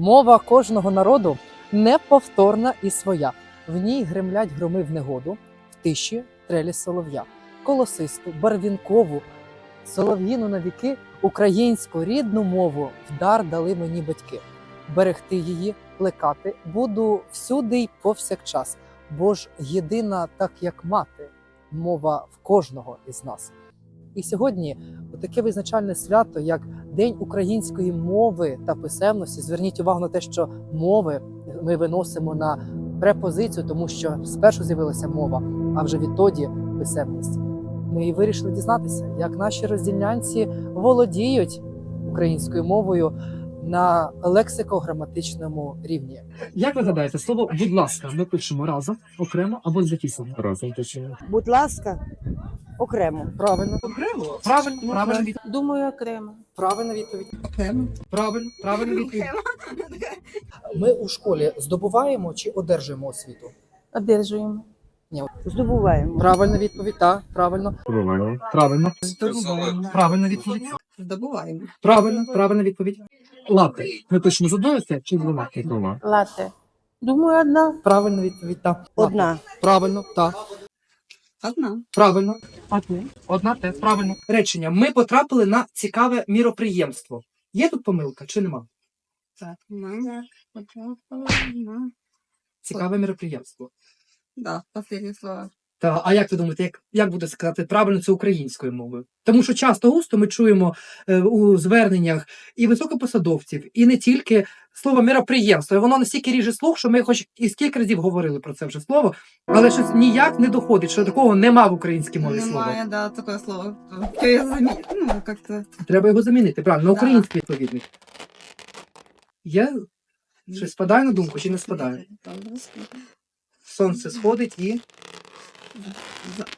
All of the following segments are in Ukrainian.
Мова кожного народу неповторна і своя. В ній гремлять громи в негоду, в тиші трелі солов'я, колосисту, барвінкову, солов'їну на віки, українську рідну мову в дар дали мені батьки. Берегти її, плекати буду всюди й повсякчас, бо ж єдина, так як мати, мова в кожного із нас. І сьогодні таке визначальне свято, як День української мови та писемності. Зверніть увагу на те, що мови ми виносимо на препозицію, тому що спершу з'явилася мова, а вже відтоді писемність. Ми і вирішили дізнатися, як наші роздільнянці володіють українською мовою на лексико-граматичному рівні. Як ви гадаєте, слово будь ласка, ми пишемо разом, окремо або з записом? Разом точно. Будь ласка, окремо. Правильно. Окремо? Правильно, правильно, від... Думаю, окремо. правильна відповідь. Окремо. Правильно, правильна відповідь. Ми у школі здобуваємо чи одержуємо освіту? Одержуємо. Здобуваємо. Правильна відповідь, так, правильно. Здобуваємо. Правильно. Здобуваємо. Правильна відповідь. Здобуваємо. Правильно, правильна відповідь. Лати. Ми пишемо з одною «т» чи з двома? Двома. Лате. Думаю, одна. Правильна відповідь, так. Одна. Правильно, так. Одна. Правильно. Одна. Одна те, правильно. Речення. Ми потрапили на цікаве міроприємство. Є тут помилка чи нема? Так. На. На. Цікаве міроприємство. Да, последнее слово. Та, а як ви думаєте, як, як буде сказати правильно це українською мовою? Тому що часто густо ми чуємо е, у зверненнях і високопосадовців, і не тільки слово міроприємство. І воно настільки ріже слух, що ми хоч і скільки разів говорили про це вже слово, але щось ніяк не доходить, що такого нема в українській мові слова. Немає, да, такое слово. Я замі- Ну, как-то. Треба його замінити, правильно, на Да. український відповідник. Є щось спадає на думку чи не спадає? Сонце сходить і.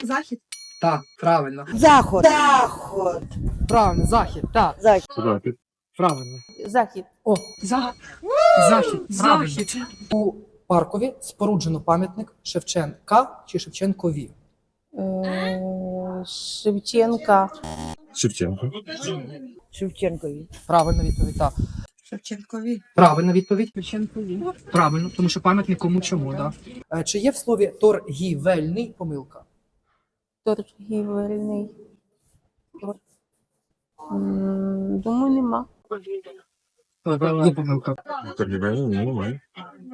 Захід. Так, правильно. Заход. Заход. Правильно, захід, так, Захід. Захід. правильно. Захід. О, за... захід. Правильно. Захід. У Паркові споруджено пам'ятник Шевченка чи Шевченкові. Е, Шевченка. Шевченко. Шевченкові. Правильна відповідь. Так. Шевченкові. Правильна відповідь. Шевченкові. Правильно, тому що пам'ятник кому чому, да. Е, Чи є в слові торгівельний помилка? Торгівельний. Думаю, нема. Торгівельний немає.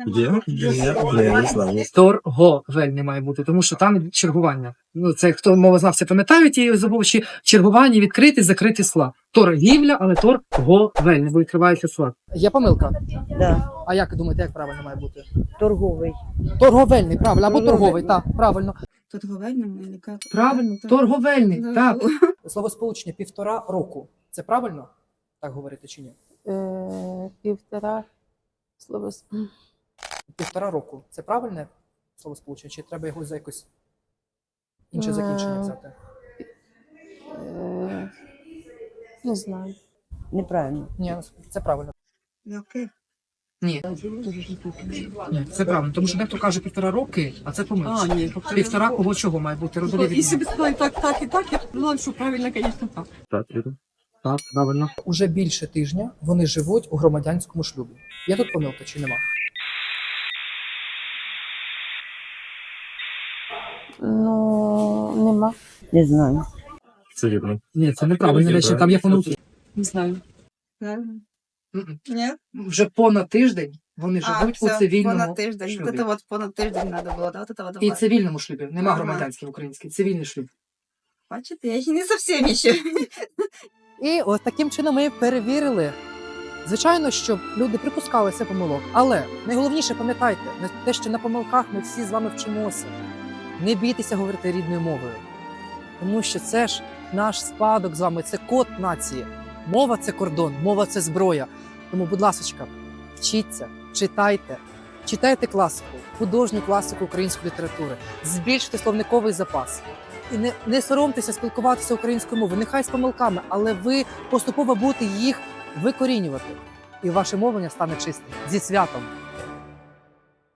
Є? Є? Я не знаю. Торговельний має бути, тому що там чергування. Ну, це хто мовознавця пам'ятають і забувши чергування, відкриті, закриті сла. Торгівля, але торговельний, бо відкривається сла. Є помилка. Да. А як думаєте, як правильно має бути? Торговий. Торговельний, правильно, або торговий, так, правильно. Торговельному или як? Правильно, Так. торговельний, Да. так. Словосполучення півтора року. Це правильно? Так говорити чи ні? Е, Півтора. Слово. Півтора року. Це правильне словосполучення, чи треба його за якось інше закінчення Е, взяти? Е, Не знаю. Неправильно. Ні, це правильно. Ні. Ні, це правильно, тому що дехто каже півтора роки, а це помилка. ні. Півтора кого чого має бути? Родові Если відміни. бы сказали так, так и так, я думала, что правильно, конечно, так. Так. Так, правильно. Уже більше тижня вони живуть у громадянському шлюбі. Є тут помилка чи нема? Нема. Не знаю. Це вірно. Ні, це неправильне речення, там є помилки. Не знаю. Ні? Вже понад тиждень вони живуть у цивільному понад тиждень. шлюбі. Вот это вот понад тиждень надо було, да? Вот это вот. І цивільному шлюбі. Нема Ага. громадянський український, цивільний шлюб. Бачите, я ще не совсем ще. І от таким чином ми перевірили. Звичайно, що люди припускалися помилок, але найголовніше пам'ятайте, на те, що на помилках ми всі з вами вчимося. Не бійтеся говорити рідною мовою, тому що це ж наш спадок з вами, це код нації. Мова це кордон, мова це зброя. Тому, будь ласка, вчіться, читайте, читайте класику, художню класику української літератури, збільшуйте словниковий запас. І не, не соромтеся спілкуватися українською мовою, нехай з помилками, але ви поступово будете їх викорінювати. І ваше мовлення стане чистим. Зі святом!